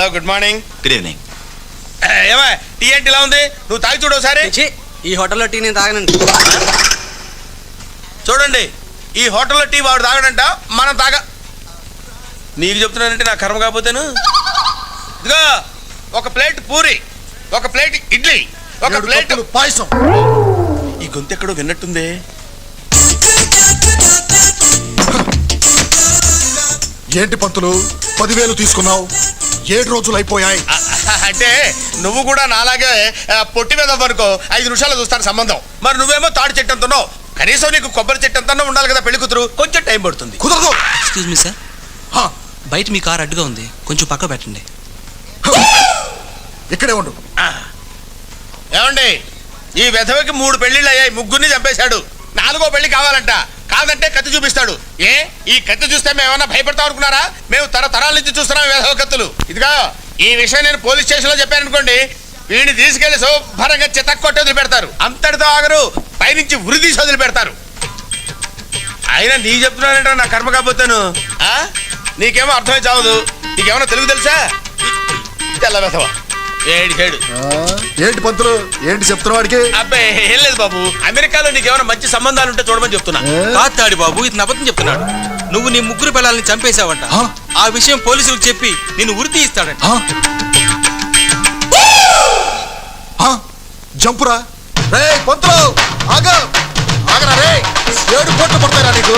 Hello good morning good evening ఏమా tea ఏంటి ఇలా ఉంది? నువ్వు తాగి చూడు ఒకసారి. ఛీ, ఈ హోటల్లో టీ నేను తాగనండి. చూడండి ఈ హోటల్లో టీ వాడు తాగడంట మనం తాగ. నీకు చెప్తున్నానంటే నా కర్మ కాకపోతేను ఇదిగో ఒక ప్లేట్ పూరి ఒక ప్లేట్ ఇడ్లీ ఒక ఏడు ప్లేట్ కప్పులు పాయసం. ఈ గొంతు ఎక్కడో విన్నట్టుంది. ఏంటి పంతులు? పదివేలు తీసుకున్నావు. ఏడు రోజులు అయిపోయాయి. అంటే నువ్వు కూడా నాలాగే పొట్టి మీద వరకు ఐదు నిమిషాలు చూస్తాను సంబంధం. మరి నువ్వేమో తాడి చెట్టు అంటున్నావు. కనీసం నీకు కొబ్బరి చెట్టు అంతన్నా ఉండాలి కదా పెళ్ళి కూతురు. కొంచెం టైం పడుతుంది. కుదరదు. ఎక్స్క్యూజ్ మీ సార్ హా, బయట మీ కార్ అడ్డుగా ఉంది. కొంచెం పక్క పెట్టండి. ఇక్కడే ఉండు. ఏమండి? ఈ వెధవకి మూడు పెళ్ళిళ్ళు అయ్యాయి. ముగ్గురిని చంపేశాడు. నాలుగో పెళ్ళి కావాలంట. కాదంటే కత్తి చూపిస్తాడు. ఏ? ఈ కత్తి చూస్తే మేము ఏమన్నా భయపడతాం అనుకున్నారా? మేము తరతరాల నుంచి చూస్తున్నాం వెధవ కత్తులు. ఇదిగా ఈ విషయం నేను పోలీస్ స్టేషన్లో చెప్పాను అనుకోండి వీడిని తీసుకెళ్ళి శుభ్రంగా చితక్కొట్టి వదిలి పెడతారు అంతటితో ఆగరు పైనుంచి తీసి వదిలి పెడతారు అయినా నీ చెప్తున్నానంటే నా కర్మ కాకపోతాను ఆ? నీకేమో అర్థమై చావదు. నీకేమన్నా తెలుగు తెలుసా? తెల్ల ఏడు ఏడు. ఆ, ఏంటి పంతులు? ఏంటి చెప్తున్న వాడికి? అబ్బాయి ఏం లేదు బాబు. అమెరికాలో నీకేమైనా మంచి సంబంధాలు ఉంటే చూడమని చెప్తున్నా? కాదు తాడి బాబు ఇతను అబద్ధం చెప్తున్నాడు. నువ్వు నీ ముగ్గురు పిల్లల్ని చంపేశావంట. ఆ? ఆ విషయం పోలీసులకు చెప్పి నిన్ను ఉరి తీయిస్తాడంట. ఆ? ఆ? జంపురా. రే పంతులు ఆగ. ఆగరా రే ఏడు కోట్లు పడతారా నీకు.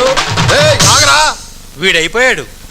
రే ఆగరా. వీడైపోయాడు.